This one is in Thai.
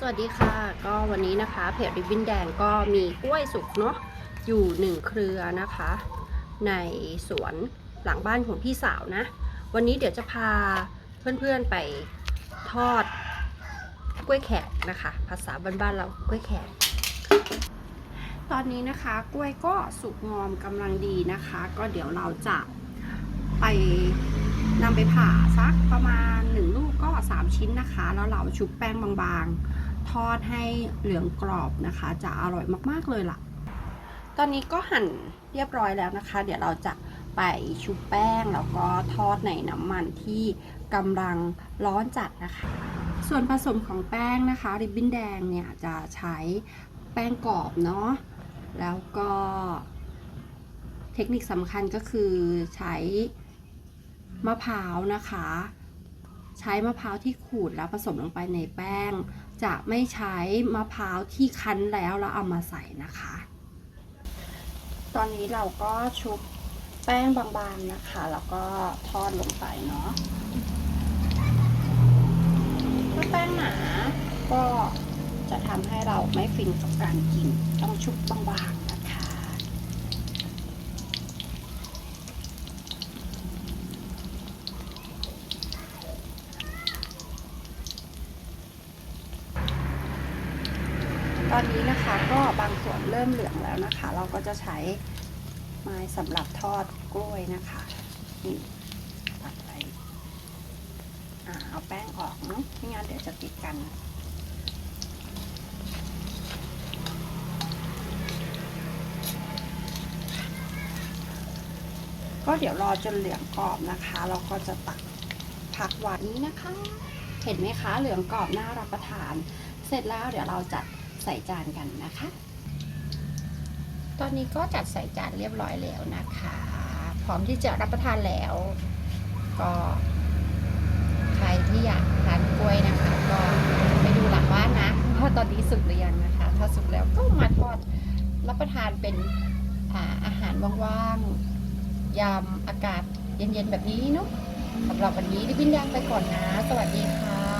สวัสดีค่ะ ก็วันนี้นะคะเพจริบบิ้นแดงก็มีกล้วยสุกเนาะอยู่หนึ่งเครือนะคะ ในสวนหลังบ้านของพี่สาวนะ วันนี้เดี๋ยวจะพาเพื่อนๆไปทอดกล้วยแขกนะคะ ภาษาบ้านๆเรากล้วยแขกตอนนี้นะคะกล้วยก็สุกงอมกำลังดีนะคะ ก็เดี๋ยวเราจะไปนำไปผ่าสักประมาณ 1 ลูกก็ 3 ชิ้นนะคะ แล้วเราชุบแป้งบางๆ ทอดให้เหลืองกรอบนะคะ จะอร่อยมากๆเลยล่ะ ตอนนี้ก็หั่นเรียบร้อยแล้วนะคะ เดี๋ยวเราจะไปชุบแป้งแล้วก็ทอดในน้ำมันที่กำลังร้อนจัดนะคะ ส่วนผสมของแป้งนะคะ ริบบิ้นแดงเนี่ยจะใช้แป้งกรอบเนาะแล้วก็เทคนิคสำคัญก็คือใช้มะพร้าวนะคะ ใช้มะพร้าวที่ขูดแล้วผสมลงไปในแป้ง จะไม่ใช้มะพร้าวที่คั้นแล้วแล้วเอามาใส่นะคะ ตอนนี้เราก็ชุบแป้งบางๆนะคะ แล้วก็ทอดลงไปเนาะถ้าแป้งหนาก็จะทำให้เราไม่ฟินกับการกิน ต้องชุบบางๆนะคะ ตอนนี้นะคะก็บางส่วนเริ่มเหลืองแล้วนะคะ เราก็จะใช้ไม้สำหรับทอดกล้วยนะคะนี่ตัดไปอเอาแป้งออกเนาะไม่งั้นเดี๋ยวจะติดกันก็เดี๋ยวรอจนเหลืองกรอบนะคะ เราก็จะตักผักหวานนี้นะคะ เห็นไหมคะเหลืองกรอบน่ารับประทาน เสร็จแล้วเดี๋ยวเราจัด ใส่จานกันนะคะ ตอนนี้ก็จัดใส่จานเรียบร้อยแล้วนะคะ พร้อมที่จะรับประทานแล้ว ก็ใครที่อยากทานกล้วยนะคะ ก็ไปดูหลังบ้านนะว่าตอนนี้สุกหรือยังนะคะ ถ้าสุกแล้วก็มาทอดรับประทานเป็นอาอาหารว่างๆ ยามอากาศเย็นๆ แบบนี้เนาะสำหรับวันนี้ดิบินยางไปก่อนนะ สวัสดีค่ะ